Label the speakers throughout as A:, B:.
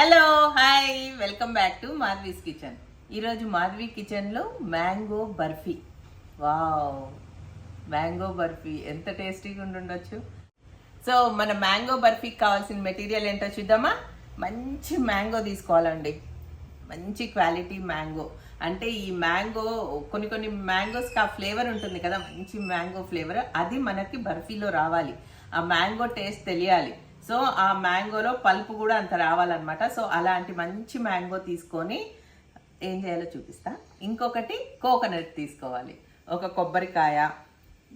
A: Hello hi welcome back to Madhavi's kitchen. ఈరోజు మాధవి కిచెన్లో mango barfi. Wow mango barfi. ఎంత టేస్టీగా ఉండుండొచ్చు. సో మన మ్యాంగో బర్ఫీకి కావాల్సిన మెటీరియల్ ఏంటో చూద్దామా? మంచి మ్యాంగో తీసుకోవాలండి. మంచి క్వాలిటీ మ్యాంగో. అంటే ఈ మ్యాంగో కొన్ని కొన్ని మ్యాంగోస్కి ఆ ఫ్లేవర్ ఉంటుంది కదా మంచి మ్యాంగో ఫ్లేవర్ అది మనకి బర్ఫీలో రావాలి. ఆ మ్యాంగో టేస్ట్ తెలియాలి. సో ఆ మ్యాంగోలో పల్పు కూడా అంత రావాలన్నమాట. సో అలాంటి మంచి మ్యాంగో తీసుకొని ఏం చేయాలో చూపిస్తా. ఇంకొకటి కోకోనట్ తీసుకోవాలి. ఒక కొబ్బరికాయ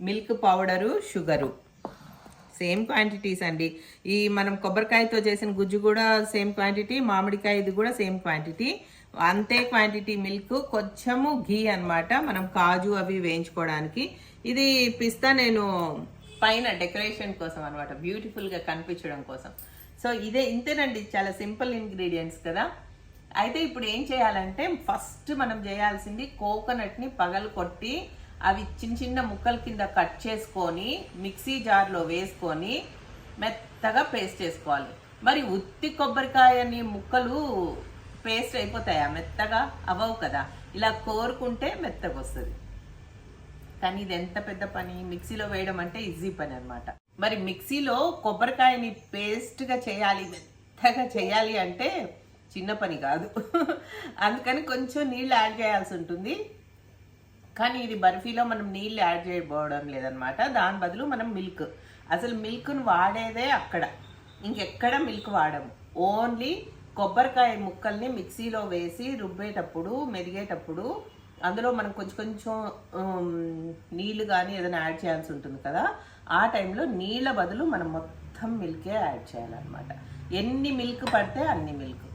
A: milk powder sugar. Same quantities అండి. ఈ మనం కొబ్బరికాయతో చేసిన గుజ్జు కూడా సేమ్ క్వాంటిటీ మామిడికాయ ఇది కూడా సేమ్ క్వాంటిటీ. అంతే క్వాంటిటీ మిల్క్ కొంచెము ఘీ అన్నమాట. మనం కాజు అవి వేయించుకోవడానికి. ఇది పిస్తా నేను పైన డెకరేషన్ కోసం అనమాట బ్యూటిఫుల్గా కనిపించడం కోసం. సో ఇదే ఇంతేనండి చాలా సింపుల్ ఇంగ్రీడియంట్స్ కదా. అయితే ఇప్పుడు ఏం చేయాలంటే ఫస్ట్ మనం చేయాల్సింది కోకోనట్ని పగలు కొట్టి అవి చిన్న చిన్న ముక్కల కింద కట్ చేసుకొని మిక్సీ జార్లో వేసుకొని మెత్తగా పేస్ట్ చేసుకోవాలి. మరి ఉత్తి కొబ్బరికాయని ముక్కలు పేస్ట్ అయిపోతాయా? మెత్తగా అవ్వవు కదా. ఇలా కోరుకుంటే మెత్తగా వస్తుంది కానీ ఇది ఎంత పెద్ద పని? మిక్సీలో వేయడం అంటే ఈజీ పని అనమాట మరి మిక్సీలో కొబ్బరికాయని పేస్ట్గా చేయాలి మెత్తగా చేయాలి అంటే చిన్న పని కాదు. అందుకని కొంచెం నీళ్ళు యాడ్ చేయాల్సి ఉంటుంది. కానీ ఇది బర్ఫీలో మనం నీళ్ళు యాడ్ చేయబోవడం లేదనమాట దాని బదులు మనం మిల్క్. అసలు మిల్క్ను వాడేదే అక్కడ. ఇంకెక్కడ మిల్క్ వాడము? ఓన్లీ కొబ్బరికాయ ముక్కల్ని మిక్సీలో వేసి రుబ్బేటప్పుడు మెరిగేటప్పుడు అందులో మనం కొంచెం కొంచెం నీళ్ళు కానీ ఏదైనా యాడ్ చేయాల్సి ఉంటుంది కదా ఆ టైంలో నీళ్ళ బదులు మనం మొత్తం మిల్కే యాడ్ చేయాలన్నమాట. ఎన్ని మిల్క్ పడితే అన్ని మిల్క్.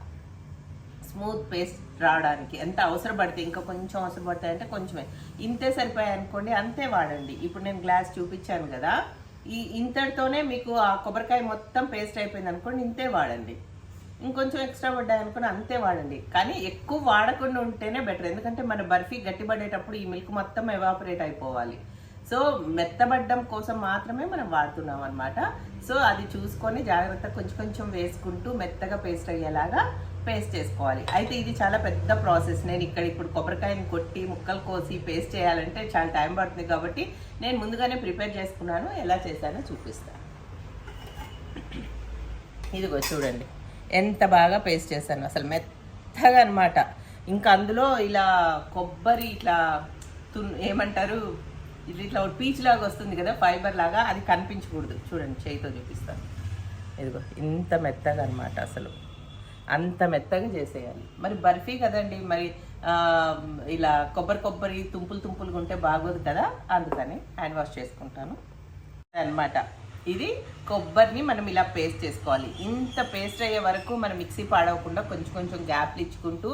A: స్మూత్ పేస్ట్ రావడానికి. ఎంత అవసరం పడితే ఇంకా కొంచెం అవసరం పడతాయి అంటే కొంచెమే. ఇంతే సరిపోయాయి అనుకోండి అంతే వాడండి. ఇప్పుడు నేను గ్లాస్ చూపించాను కదా ఈ ఇంతటితోనే మీకు ఆ కొబ్బరికాయ మొత్తం పేస్ట్ అయిపోయింది అనుకోండి ఇంతే వాడండి. ఇంకొంచెం ఎక్స్ట్రా పడ్డాయి అనుకుని అంతే వాడండి. కానీ ఎక్కువ వాడకుండా ఉంటేనే బెటర్ ఎందుకంటే మన బర్ఫీ గట్టిపడేటప్పుడు ఈ మిల్క్ మొత్తం ఎవాపరేట్ అయిపోవాలి. సో మెత్తబడ్డం కోసం మాత్రమే మనం వాడుతున్నాం అనమాట సో అది చూసుకొని జాగ్రత్త కొంచెం కొంచెం వేసుకుంటూ మెత్తగా పేస్ట్ అయ్యేలాగా పేస్ట్ చేసుకోవాలి. అయితే ఇది చాలా పెద్ద ప్రాసెస్ నేను ఇక్కడ ఇప్పుడు కొబ్బరికాయని కొట్టి ముక్కలు కోసి పేస్ట్ చేయాలంటే చాలా టైం పడుతుంది కాబట్టి నేను ముందుగానే ప్రిపేర్ చేసుకున్నాను. ఎలా చేశానో చూపిస్తాను. ఇదిగో చూడండి. ఎంత బాగా పేస్ట్ చేశాను. అసలు మెత్తగా అనమాట ఇంకా అందులో ఇలా కొబ్బరి ఇట్లా తున్ ఏమంటారు? ఇది ఇట్లా పీచ్ లాగా వస్తుంది కదా ఫైబర్ లాగా అది కనిపించకూడదు. చూడండి చేయితో చూపిస్తాను. ఇదిగో ఇంత మెత్తగా అనమాట అసలు. అంత మెత్తగా చేసేయాలి. మరి బర్ఫీ కదండి మరి ఇలా కొబ్బరి కొబ్బరి తుంపులు తుంపులుగా ఉంటే బాగోదు కదా అందుకని హ్యాండ్ వాష్ చేసుకుంటాను. అన్నమాట ఇది కొబ్బరిని మనం ఇలా పేస్ట్ చేసుకోవాలి. ఇంత పేస్ట్ అయ్యే వరకు మనం మిక్సీ పాడవకుండా కొంచెం కొంచెం గ్యాప్లు ఇచ్చుకుంటూ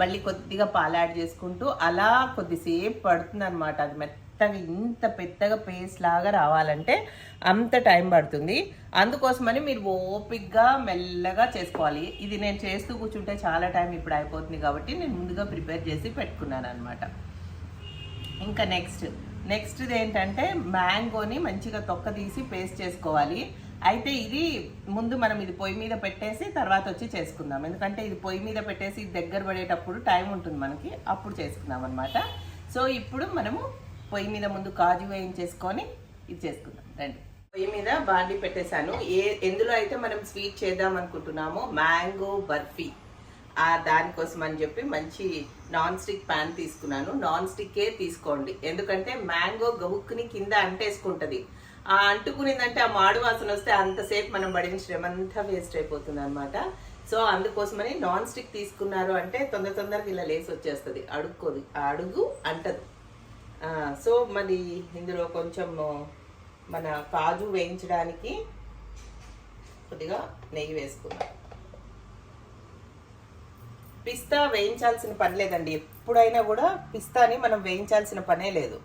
A: మళ్ళీ కొద్దిగా పాలు యాడ్ చేసుకుంటూ అలా కొద్దిసేపు పడుతుంది అనమాట అది మెత్తగా ఇంత పెద్దగా పేస్ట్ లాగా రావాలంటే అంత టైం పడుతుంది. అందుకోసమని మీరు ఓపిక్గా మెల్లగా చేసుకోవాలి. ఇది నేను చేస్తూ కూర్చుంటే చాలా టైం ఇప్పుడు అయిపోతుంది కాబట్టి నేను ముందుగా ప్రిపేర్ చేసి పెట్టుకున్నాను అనమాట ఇంకా నెక్స్ట్ నెక్స్ట్ ఏంటంటే మ్యాంగోని మంచిగా తొక్క తీసి పేస్ట్ చేసుకోవాలి. అయితే ఇది ముందు మనం ఇది పొయ్యి మీద పెట్టేసి తర్వాత వచ్చి చేసుకుందాం. ఎందుకంటే ఇది పొయ్యి మీద పెట్టేసి దగ్గర పడేటప్పుడు టైం ఉంటుంది మనకి అప్పుడు చేసుకుందాం అనమాట సో ఇప్పుడు మనము పొయ్యి మీద ముందు కాజు వేయించేసుకొని ఇది చేసుకుందాం. రండి. పొయ్యి మీద బాండి పెట్టేశాను. ఏ ఎందులో అయితే మనం స్వీట్ చేద్దాం అనుకుంటున్నామో మ్యాంగో బర్ఫీ. ఆ దానికోసం అని చెప్పి మంచి నాన్ స్టిక్ ప్యాన్ తీసుకున్నాను. నాన్ స్టిక్కే తీసుకోండి. ఎందుకంటే మ్యాంగో గబుక్కుని కింద అంటేసుకుంటుంది. ఆ అంటుకునిందంటే ఆ మాడు వాసన వస్తే అంతసేపు మనం పడిన శ్రమ అంతా వేస్ట్ అయిపోతుంది అనమాట సో అందుకోసమని నాన్ స్టిక్ తీసుకున్నారు అంటే తొందర తొందరగా ఇలా లేసి వచ్చేస్తుంది. అడుక్కోదు. ఆ అడుగు అంటదు. సో మరి ఇందులో కొంచెం మన కాజు వేయించడానికి కొద్దిగా నెయ్యి వేసుకున్నాను. పిస్తా వేయించాల్సిన పని లేదండి. ఎప్పుడైనా కూడా పిస్తాని మనం వేయించాల్సిన పనే లేదు.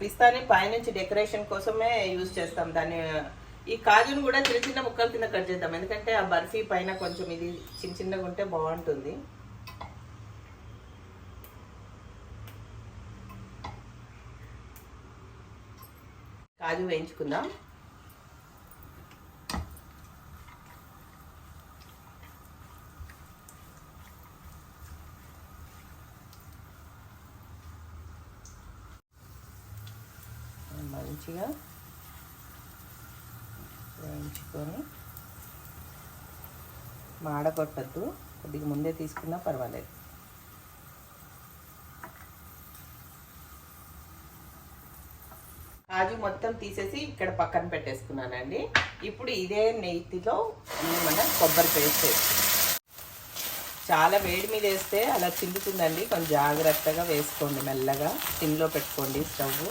A: పిస్తాని పైనుంచి డెకరేషన్ కోసమే యూజ్ చేస్తాం. దాన్ని ఈ కాజును కూడా చిన్న చిన్న ముక్కల కింద కట్ చేద్దాం. ఎందుకంటే ఆ బర్ఫీ పైన కొంచెం ఇది చిన్న చిన్నగా ఉంటే బాగుంటుంది. కాజు వేయించుకుందాం. మంచిగా వేయించుకొని మాడగొట్టద్దు. కొద్దిగా ముందే తీసుకున్నా పర్వాలేదు. కాజు మొత్తం తీసేసి ఇక్కడ పక్కన పెట్టేసుకున్నానండి. ఇప్పుడు ఇదే నెయ్యిలో మన కొబ్బరి పేస్ట్. చాలా వేడి మీద వేస్తే అలా చిందుతుందండి. కొంచెం జాగ్రత్తగా వేసుకోండి మెల్లగా. సిమ్లో పెట్టుకోండి స్టవ్.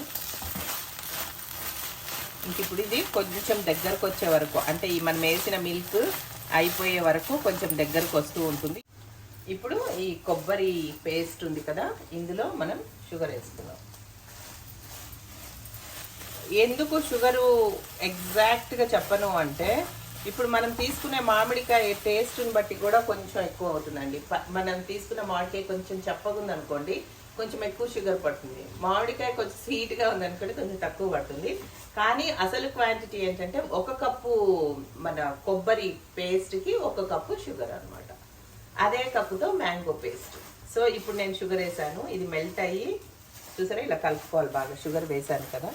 A: ఇంక ఇప్పుడు ఇది కొంచెం దగ్గరకు వచ్చే వరకు అంటే ఈ మనం వేసిన మిల్క్ అయిపోయే వరకు కొంచెం దగ్గరకు వస్తూ ఉంటుంది. ఇప్పుడు ఈ కొబ్బరి పేస్ట్ ఉంది కదా ఇందులో మనం షుగర్ వేసుకుందాం. ఎందుకు షుగరు ఎగ్జాక్ట్గా చెప్పను అంటే ఇప్పుడు మనం తీసుకునే మామిడికాయ టేస్ట్ని బట్టి కూడా కొంచెం ఎక్కువ అవుతుందండి. ప- మనం తీసుకున్న మామిడికాయ కొంచెం చెప్పగుందనుకోండి అనుకోండి కొంచెం ఎక్కువ షుగర్ పడుతుంది. మామిడికాయ కొంచెం స్వీట్గా ఉందనుకోండి కొంచెం తక్కువ పడుతుంది. కానీ అసలు క్వాంటిటీ ఏంటంటే ఒక కప్పు మన కొబ్బరి పేస్ట్కి ఒక కప్పు షుగర్ అనమాట అదే కప్పుతో మ్యాంగో పేస్ట్ సో ఇప్పుడు నేను షుగర్ వేసాను. ఇది మెల్ట్ అయ్యి చూసారా ఇలా కలుపుకోవాలి బాగా. షుగర్ వేసాను కదా.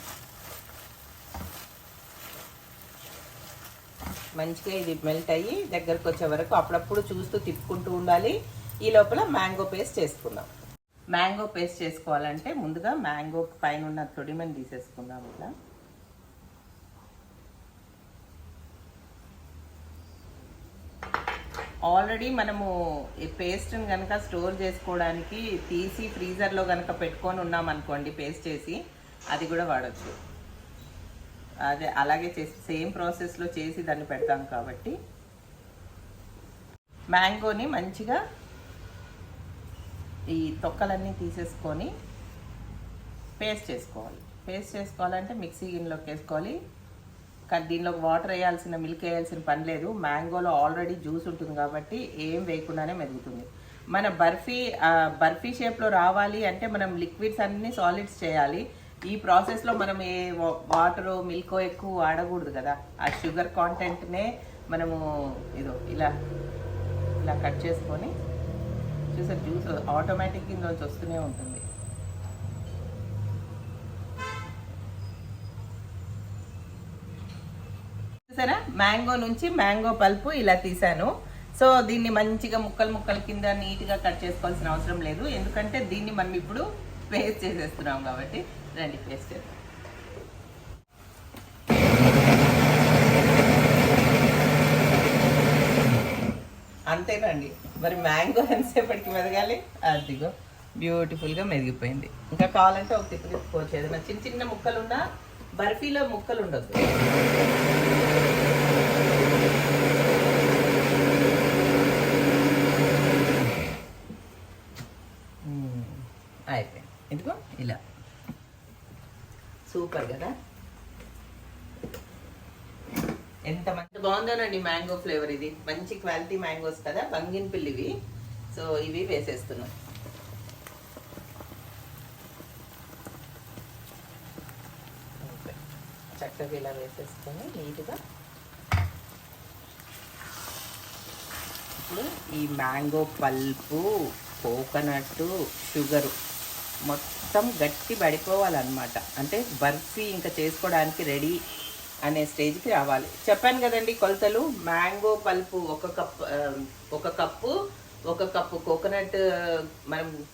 A: మంచిగా ఇది మెల్ట్ అయ్యి దగ్గరకు వచ్చే వరకు అప్పుడప్పుడు చూస్తూ తిప్పుకుంటూ ఉండాలి. ఈ లోపల మ్యాంగో పేస్ట్ చేసుకుందాం. మ్యాంగో పేస్ట్ చేసుకోవాలంటే ముందుగా మ్యాంగో పైన ఉన్న తొడిమని తీసేసుకుందాం ఇలా. ఆల్రెడీ మనము ఈ పేస్ట్ని కనుక స్టోర్ చేసుకోవడానికి తీసి ఫ్రీజర్లో కనుక పెట్టుకొని ఉన్నాం అనుకోండి పేస్ట్ చేసి అది కూడా వాడచ్చు. అదే అలాగే చేసి సేమ్ ప్రాసెస్లో చేసి దాన్ని పెడతాం కాబట్టి. మ్యాంగోని మంచిగా ఈ తొక్కలన్నీ తీసేసుకొని పేస్ట్ చేసుకోవాలి. పేస్ట్ చేసుకోవాలంటే మిక్సీ గిన్నెలోకి వేసుకోవాలి. కానీ దీనిలోకి వాటర్ వేయాల్సిన మిల్క్ వేయాల్సిన పని లేదు. మ్యాంగోలో ఆల్రెడీ జ్యూస్ ఉంటుంది కాబట్టి ఏం వేయకుండానే మెరుగుతుంది మన బర్ఫీ బర్ఫీ షేప్లో రావాలి అంటే మనం లిక్విడ్స్ అన్నీ సాలిడ్స్ చేయాలి. ఈ ప్రాసెస్లో మనం ఏ వాటరు మిల్క్ ఎక్కువ వాడకూడదు కదా. ఆ షుగర్ కాంటెంట్నే మనము ఇదో ఇలా ఇలా కట్ చేసుకొని వచ్చేసరికి జ్యూస్ ఆటోమేటిక్ కింద వస్తూనే ఉంటుంది. సరే మ్యాంగో నుంచి మ్యాంగో పల్పు ఇలా తీసాను. సో దీన్ని మంచిగా ముక్కలు ముక్కల కింద నీట్గా కట్ చేసుకోవాల్సిన అవసరం లేదు. ఎందుకంటే దీన్ని మనం ఇప్పుడు పేస్ట్ చేసేస్తున్నాం కాబట్టి రండి పేస్ట్ చేద్దాం. అంతేనండి. మరి మ్యాంగో ఎంతసేపటికి మెదగాలి? అదిగో బ్యూటిఫుల్గా మెదిగిపోయింది. ఇంకా కావాలంటే ఒక తిప్పు తిప్పుకోవచ్చు ఏదైనా చిన్న చిన్న ముక్కలు ఉన్నా బర్ఫీలో ముక్కలు ఉండదు. అయిపోయింది. ఎందుకో ఇలా. సూపర్ కదా? ఎంత బాగుందోనండి మ్యాంగో ఫ్లేవర్ ఇది. మంచి క్వాలిటీ మ్యాంగోస్ కదా బంగిన్ పిల్లివి. సో ఇవి వేసేస్తున్నాం. చక్కగా ఇలా వేసేసుకొని నీట్గా ఇప్పుడు ఈ మ్యాంగో పల్పు కోకోనట్ షుగరు మొత్తం గట్టి పడిపోవాలన్నమాట. అంటే బర్ఫీ ఇంకా చేసుకోవడానికి రెడీ అనే స్టేజ్కి రావాలి. చెప్పాను కదండి కొలతలు. మ్యాంగో పల్పు ఒక కప్ ఒక కప్పు ఒక కప్పు కోకోనట్ మనం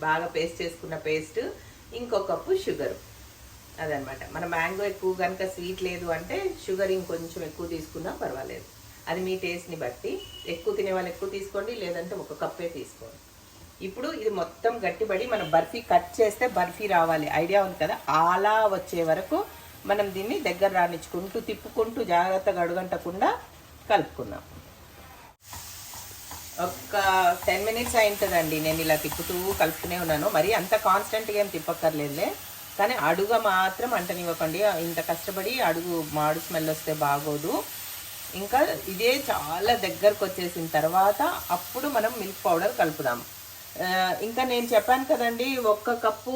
A: బాగా పేస్ట్ చేసుకున్న పేస్ట్ ఇంకో కప్పు షుగర్. అదనమాట మన మ్యాంగో ఎక్కువ కనుక స్వీట్ లేదు అంటే షుగర్ ఇంకొంచెం ఎక్కువ తీసుకున్నా పర్వాలేదు. అది మీ టేస్ట్ని బట్టి. ఎక్కువ తినే వాళ్ళు ఎక్కువ తీసుకోండి లేదంటే ఒక కప్పే తీసుకోండి. ఇప్పుడు ఇది మొత్తం గట్టిపడి మనం బర్ఫీ కట్ చేస్తే బర్ఫీ రావాలి. ఐడియా ఉంది కదా? అలా వచ్చే వరకు మనం దీన్ని దగ్గర రానిచ్చుకుంటూ తిప్పుకుంటూ జాగ్రత్తగా అడుగంటకుండా కలుపుకున్నాం ఒక టెన్ మినిట్స్ అయింటుందండి. నేను ఇలా తిప్పుతూ కలుపుతూనే ఉన్నాను. మరి అంత కాన్స్టెంట్గా ఏం తిప్పక్కర్లేదులే. కానీ అడుగ మాత్రం అంటనివ్వకండి. ఇంత కష్టపడి అడుగు మాడు స్మెల్ వస్తే బాగోదు. ఇంకా ఇదే చాలా దగ్గరకు వచ్చేసిన తర్వాత అప్పుడు మనం మిల్క్ పౌడర్ కలుపుదాం. ఇంకా నేను చెప్పాను కదండి ఒక్క కప్పు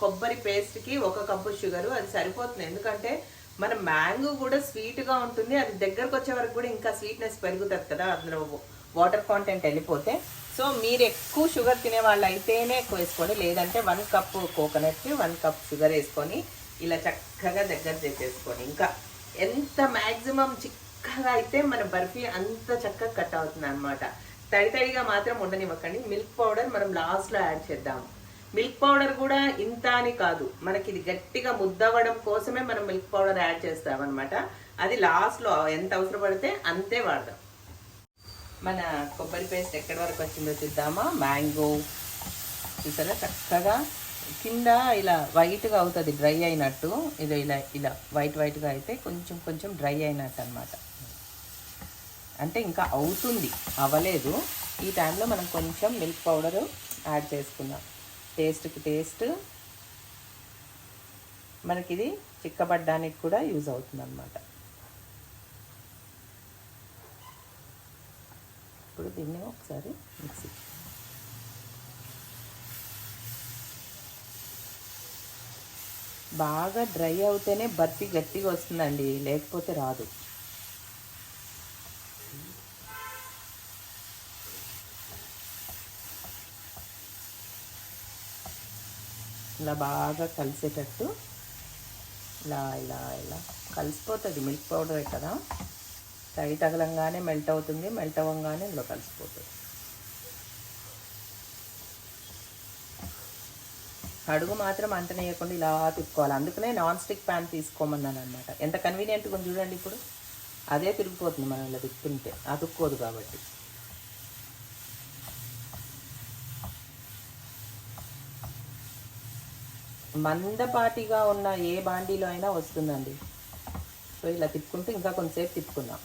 A: కొబ్బరి పేస్ట్కి ఒక కప్పు షుగరు అది సరిపోతుంది. ఎందుకంటే మన మ్యాంగో కూడా స్వీట్గా ఉంటుంది. అది దగ్గరకు వచ్చే వరకు కూడా ఇంకా స్వీట్నెస్ పెరుగుతుంది కదా అందులో వాటర్ కాంటెంట్ వెళ్ళిపోతే. సో మీరు ఎక్కువ షుగర్ తినే వాళ్ళు అయితేనే ఎక్కువ వేసుకోండి. లేదంటే వన్ కప్ కోకోనట్కి వన్ కప్ షుగర్ వేసుకొని ఇలా చక్కగా దగ్గర చేసేసుకొని ఇంకా ఎంత మ్యాక్సిమం చిక్కగా అయితే మన బర్ఫీ అంత చక్కగా కట్ అవుతుంది అనమాట తడి తడిగా మాత్రం ఉండనివ్వకండి. మిల్క్ పౌడర్ మనం లాస్ట్లో యాడ్ చేద్దాం. మిల్క్ పౌడర్ కూడా ఇంత అని కాదు. మనకి ఇది గట్టిగా ముద్దవ్వడం కోసమే మనం మిల్క్ పౌడర్ యాడ్ చేస్తామన్నమాట. అది లాస్ట్లో ఎంత అవసరపడితే అంతే వాడదాం. మన కొబ్బరి పేస్ట్ ఎక్కడి వరకు వచ్చిందో చూద్దామా? మ్యాంగో. చూసారా? చక్కగా కింద ఇలా వైట్గా అవుతుంది డ్రై అయినట్టు. ఇది ఇలా ఇలా వైట్ వైట్గా అయితే కొంచెం కొంచెం డ్రై అయినట్టు అనమాట అంటే ఇంకా అవుతుంది. అవ్వలేదు ఈ టైంలో మనం కొంచెం మిల్క్ పౌడర్ యాడ్ చేసుకుందాం. టేస్ట్కి టేస్ట్. మనకి ఇది చిక్కబడ్డానికి కూడా యూజ్ అవుతుంది అనమాట ఇప్పుడు దీన్ని ఒకసారి మిక్సీ. బాగా డ్రై అవుతేనే బర్ఫీ గట్టిగా వస్తుందండి. లేకపోతే రాదు. ఇలా బాగా కలిసేటట్టు ఇలా ఇలా ఇలా. కలిసిపోతుంది మిల్క్ పౌడర్ కదా. తడి తగలంగానే మెల్ట్ అవుతుంది మెల్ట్ అవ్వగానే ఇందులో కలిసిపోతుంది. అడుగు మాత్రం అంటనేయకుండా ఇలా తిప్పుకోవాలి. అందుకనే నాన్ స్టిక్ ప్యాన్ తీసుకోమన్నాను అనమాట ఎంత కన్వీనియంట్గా చూడండి ఇప్పుడు. అదే తిరిగిపోతుంది మనం ఇలా తిప్పుతుంటే అతుక్కోదు కాబట్టి. మందపాటిగా ఉన్న ఏ బాండీలో అయినా వస్తుందండి. సో ఇలా తిప్పుకుంటే ఇంకా కొంతసేపు తిప్పుకుందాం.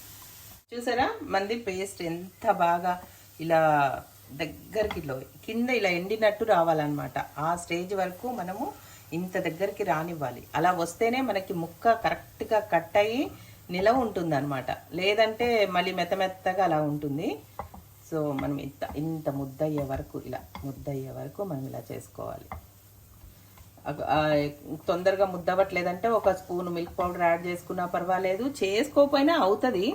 A: చూసారా? మంది పేస్ట్ ఎంత బాగా ఇలా దగ్గరికి కింద ఇలా ఎండినట్టు రావాలన్నమాట. ఆ స్టేజ్ వరకు మనము ఇంత దగ్గరికి రానివ్వాలి. అలా వస్తేనే మనకి ముక్క కరెక్ట్గా కట్ అయ్యి నిలవ ఉంటుందన్నమాట. లేదంటే మళ్ళీ మెత్తమెత్తగా అలా ఉంటుంది. సో మనం ఇంత ఇంత ముద్దయ్యే వరకు ఇలా ముద్దయ్యే వరకు మనం ఇలా చేసుకోవాలి. తొందరగా ముద్దవట్లేదంటే ఒక స్పూన్ మిల్క్ పౌడర్ యాడ్ చేసుకున్నా పర్వాలేదు. చేసుకోకపోయినా అవుతుంది.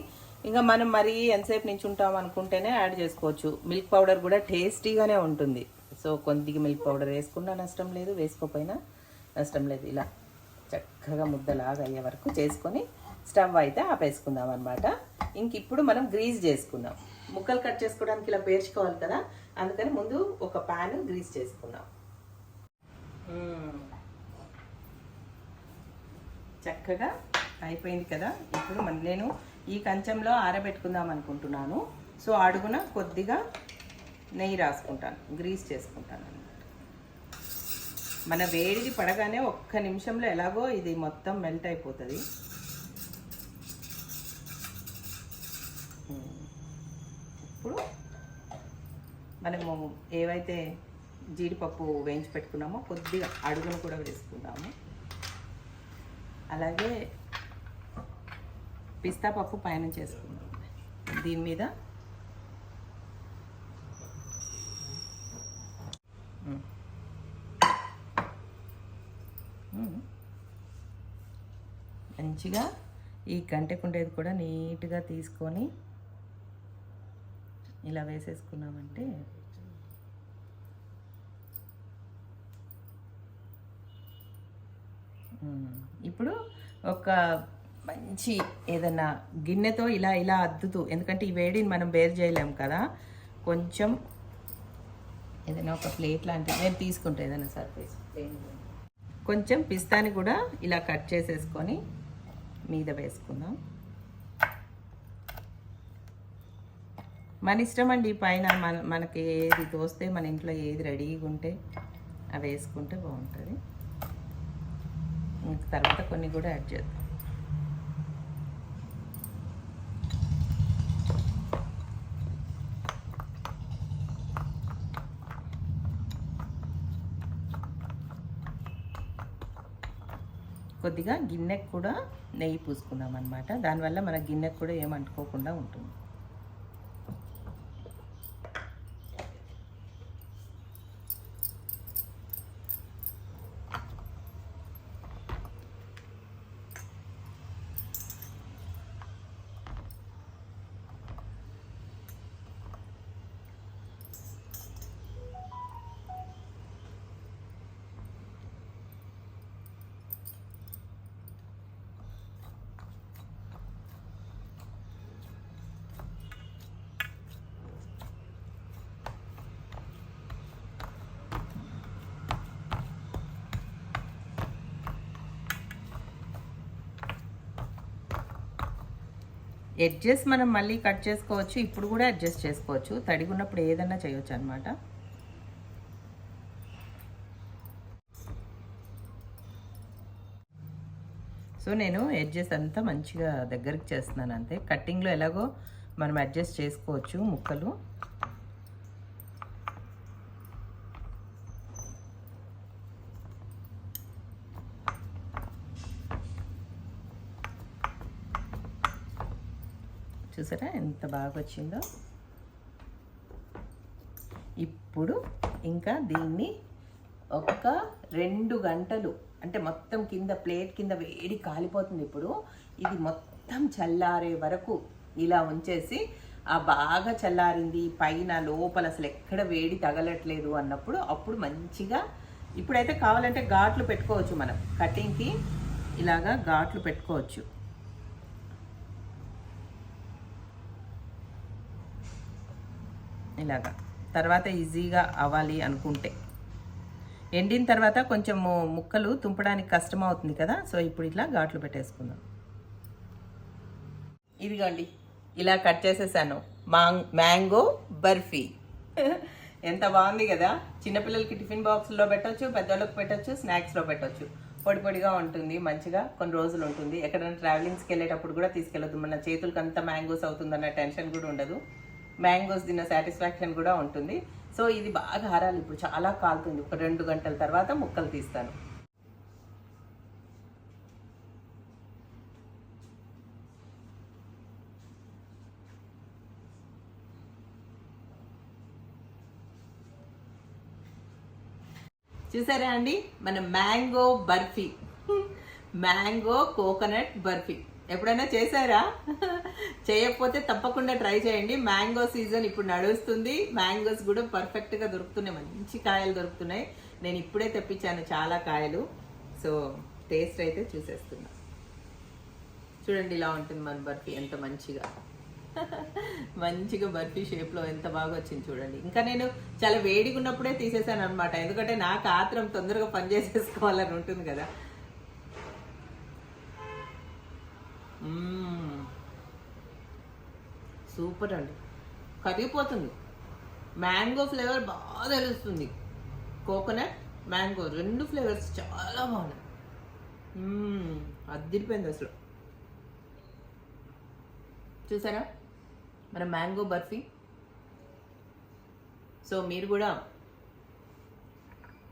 A: ఇంకా మనం మరీ ఎంతసేపు నుంచి ఉంటాం అనుకుంటేనే యాడ్ చేసుకోవచ్చు. మిల్క్ పౌడర్ కూడా టేస్టీగానే ఉంటుంది. సో కొద్దిగా మిల్క్ పౌడర్ వేసుకున్నా నష్టం లేదు వేసుకోకపోయినా నష్టం లేదు. ఇలా చక్కగా ముద్దలాగా అయ్యే వరకు చేసుకొని స్టవ్ అయితే ఆపేసుకుందాం అనమాట ఇంక ఇప్పుడు మనం గ్రీజ్ చేసుకుందాం. ముక్కలు కట్ చేసుకోవడానికి ఇలా పేర్చుకోవాలి కదా అందుకని ముందు ఒక ప్యాన్ గ్రీజ్ చేసుకుందాం. చక్కగా అయిపోయింది కదా. ఇప్పుడు మన నేను ఈ కంచంలో ఆరబెట్టుకుందాం అనుకుంటున్నాను. సో అడుగున కొద్దిగా నెయ్యి రాసుకుంటాను. గ్రీస్ చేసుకుంటాను అన్నమాట. మన వేడిది పడగానే ఒక్క నిమిషంలో ఎలాగో ఇది మొత్తం మెల్ట్ అయిపోతుంది. ఇప్పుడు మనము ఏవైతే జీడిపప్పు వేయించి పెట్టుకున్నామో. కొద్దిగా అడుగును కూడా వేసుకుందాము. అలాగే పిస్తా పప్పు పైన చేసుకుందాం. దీని మీద. మంచిగా ఈ గంటెకుండేది కూడా నీట్గా తీసుకొని ఇలా వేసేసుకున్నామంటే ఇప్పుడు ఒక మంచి ఏదన్నా గిన్నెతో ఇలా ఇలా అద్దుతూ ఎందుకంటే ఈ వేడిని మనం బేర్ చేయలేం కదా కొంచెం ఏదైనా ఒక ప్లేట్ లాంటిది నేను తీసుకుంటా ఏదైనా సర్ఫేస్ కొంచెం పిస్తాని కూడా ఇలా కట్ చేసేసుకొని మీద వేసుకుందాం. మన ఇష్టం అండి పైన మన మనకి ఏది తోస్తే మన ఇంట్లో ఏది రెడీగా ఉంటే అవి వేసుకుంటే బాగుంటుంది. తర్వాత కొన్ని కూడా యాడ్ చేద్దాం. కొద్దిగా గిన్నెకు కూడా నెయ్యి పూసుకుందాం అనమాట దానివల్ల మన గిన్నెకు కూడా ఏం అంటుకోకుండా ఉంటుంది. ఎడ్జెస్ మనం మళ్ళీ కట్ చేసుకోవచ్చు ఇప్పుడు కూడా అడ్జస్ట్ చేసుకోవచ్చు. తడిగా ఉన్నప్పుడు ఏదన్నా చేయొచ్చు అనమాట సో నేను ఎడ్జెస్ అంతా మంచిగా దగ్గరికి చేస్తున్నాను అంతే. కట్టింగ్లో ఎలాగో మనం అడ్జస్ట్ చేసుకోవచ్చు ముక్కలు. చూసారా? ఎంత బాగా వచ్చిందో ఇప్పుడు ఇంకా దీన్ని ఒక రెండు గంటలు అంటే మొత్తం కింద ప్లేట్ కింద వేడి కాలిపోతుంది ఇప్పుడు. ఇది మొత్తం చల్లారే వరకు ఇలా ఉంచేసి ఆ బాగా చల్లారింది పైన లోపల అసలు ఎక్కడ వేడి తగలట్లేదు అన్నప్పుడు అప్పుడు మంచిగా ఇప్పుడైతే కావాలంటే ఘాట్లు పెట్టుకోవచ్చు మనం. కటింగ్కి ఇలాగా ఘాట్లు పెట్టుకోవచ్చు. ఇలాగా. తర్వాత ఈజీగా అవ్వాలి అనుకుంటే. ఎండిన తర్వాత కొంచెం ముక్కలు తుంపడానికి కష్టం అవుతుంది కదా సో ఇప్పుడు ఇట్లా ఘాట్లు పెట్టేసుకుందాం. ఇదిగోండి ఇలా కట్ చేసేసాను. Mang mango barfi. ఎంత బాగుంది కదా. చిన్నపిల్లలకి టిఫిన్ బాక్స్లో పెట్టచ్చు పెద్దోళ్ళకి పెట్టొచ్చు స్నాక్స్లో పెట్టొచ్చు. పొడి పొడిగా ఉంటుంది మంచిగా కొన్ని రోజులు ఉంటుంది. ఎక్కడైనా ట్రావెలింగ్స్కి వెళ్ళేటప్పుడు కూడా తీసుకెళ్ళొద్దు. మన చేతులకి అంత మ్యాంగోస్ అవుతుందన్న టెన్షన్ కూడా ఉండదు. మ్యాంగోస్ తిన్న సాటిస్ఫాక్షన్ కూడా ఉంటుంది. సో ఇది బాగా హారాలి. ఇప్పుడు చాలా కాలుతుంది. ఒక రెండు గంటల తర్వాత ముక్కలు తీస్తాను. చూసారా అండి? మన mango barfi. Mango coconut barfi. ఎప్పుడైనా చేశారా? చేయకపోతే తప్పకుండా ట్రై చేయండి. మ్యాంగో సీజన్ ఇప్పుడు నడుస్తుంది. మ్యాంగోస్ కూడా పర్ఫెక్ట్గా దొరుకుతున్నాయి. మంచి కాయలు దొరుకుతున్నాయి. నేను ఇప్పుడే తెప్పించాను చాలా కాయలు. సో టేస్ట్ అయితే చూసేస్తున్నా. చూడండి ఇలా ఉంటుంది మన బర్ఫీ. ఎంత మంచిగా. మంచిగా బర్ఫీ షేప్లో ఎంత బాగా వచ్చింది చూడండి. ఇంకా నేను చాలా వేడిగా ఉన్నప్పుడే తీసేసాను అనమాట ఎందుకంటే నాకు ఆత్రం తొందరగా పని చేసేసుకోవాలని ఉంటుంది కదా. సూపర్ అండి. కరిగిపోతుంది. మ్యాంగో ఫ్లేవర్ బాగా తెలుస్తుంది. కోకోనట్ మ్యాంగో రెండు ఫ్లేవర్స్ చాలా బాగున్నాయి. అదిరిపోయింది అసలు. చూసారా? మన మ్యాంగో బర్ఫీ. సో మీరు కూడా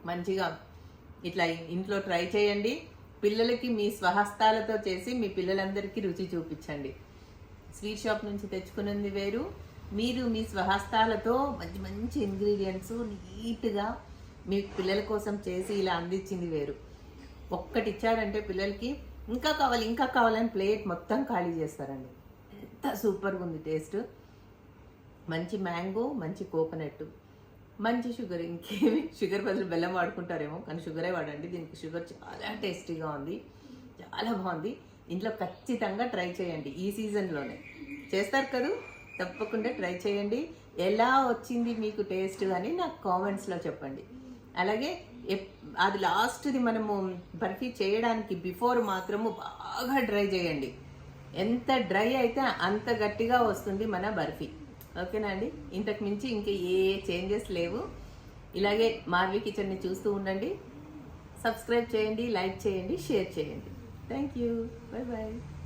A: మంచిగా ఇట్లా ఇంట్లో ట్రై చేయండి. పిల్లలకి మీ స్వహస్తాలతో చేసి మీ పిల్లలందరికీ రుచి చూపించండి. స్వీట్ షాప్ నుంచి తెచ్చుకున్నది వేరు. మీరు మీ స్వహస్తాలతో మంచి మంచి ఇంగ్రీడియంట్స్ నీట్గా మీ పిల్లల కోసం చేసి ఇలా అందించింది వేరు. ఒక్కటి ఇచ్చారంటే పిల్లలకి ఇంకా కావాలి ఇంకా కావాలని ప్లేట్ మొత్తం ఖాళీ చేస్తారండి. ఎంత సూపర్గా ఉంది టేస్ట్. మంచి మ్యాంగో మంచి కోకోనట్. మంచి షుగర్ ఇంకేమి? షుగర్ బదులు బెల్లం వాడుకుంటారేమో కానీ షుగరే వాడండి. దీనికి షుగర్ చాలా టేస్టీగా ఉంది. చాలా బాగుంది. ఇంట్లో ఖచ్చితంగా ట్రై చేయండి ఈ సీజన్లోనే. చేస్తారు కదూ? తప్పకుండా ట్రై చేయండి. ఎలా వచ్చింది మీకు టేస్ట్ అని నాకు కామెంట్స్లో చెప్పండి. అలాగే ఎప్- అది లాస్ట్ది మనము బర్ఫీ చేయడానికి బిఫోర్ మాత్రము బాగా డ్రై చేయండి. ఎంత డ్రై అయితే అంత గట్టిగా వస్తుంది మన బర్ఫీ. ఓకేనా అండి? ఇంతకు మించి ఇంకా ఏ చేంజెస్ లేవు. ఇలాగే మార్వి కిచెన్ని చూస్తూ ఉండండి. సబ్స్క్రైబ్ చేయండి లైక్ చేయండి షేర్ చేయండి. Thank you. Bye bye